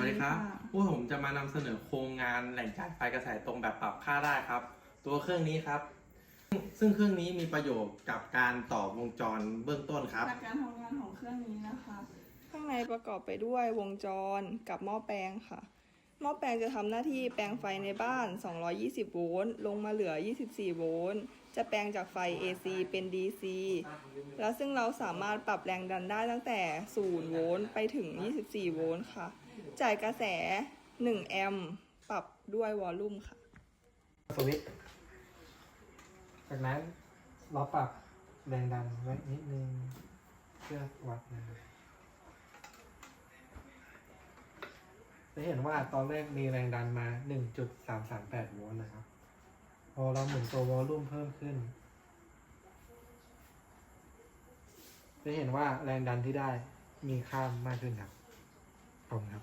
วัสดีครับสวัสดีค่ะพวกผมจะมานำเสนอโครงงานแหล่งจ่ายไฟกระแสตรงแบบปรับค่าได้ครับ ตัวเครื่องนี้ครับ ซึ่งเครื่องนี้มีประโยชน์กับการต่อวงจรเบื้องต้นครับหลักการทำงานของเครื่องนี้นะคะ ข้างในประกอบไปด้วยวงจรกับหม้อแปลงค่ะ หม้อแปลงจะทำหน้าที่แปลงไฟในบ้าน 220 โวลต์ ลงมาเหลือ 24 โวลต์ จะแปลงจากไฟ AC เป็น DC แล้วซึ่งเราสามารถปรับแรงดันได้ตั้งแต่ 0 โวลต์ ไปถึง 24 โวลต์ค่ะ จ่ายกระแส 1 แอมป์ ปรับด้วยวอลลุ่มค่ะ สวิตช์จากนั้นเราปรับแรงดันไว้นิดนึงเพื่อวัดนะครับ จะเห็นว่าตอนแรกมีแรงดันมา 1.338โวลต์นะครับ พอเราหมุนตัววอลลุ่มเพิ่มขึ้น จะเห็นว่าแรงดันที่ได้มีค่ามากขึ้นครับ ตรงครับ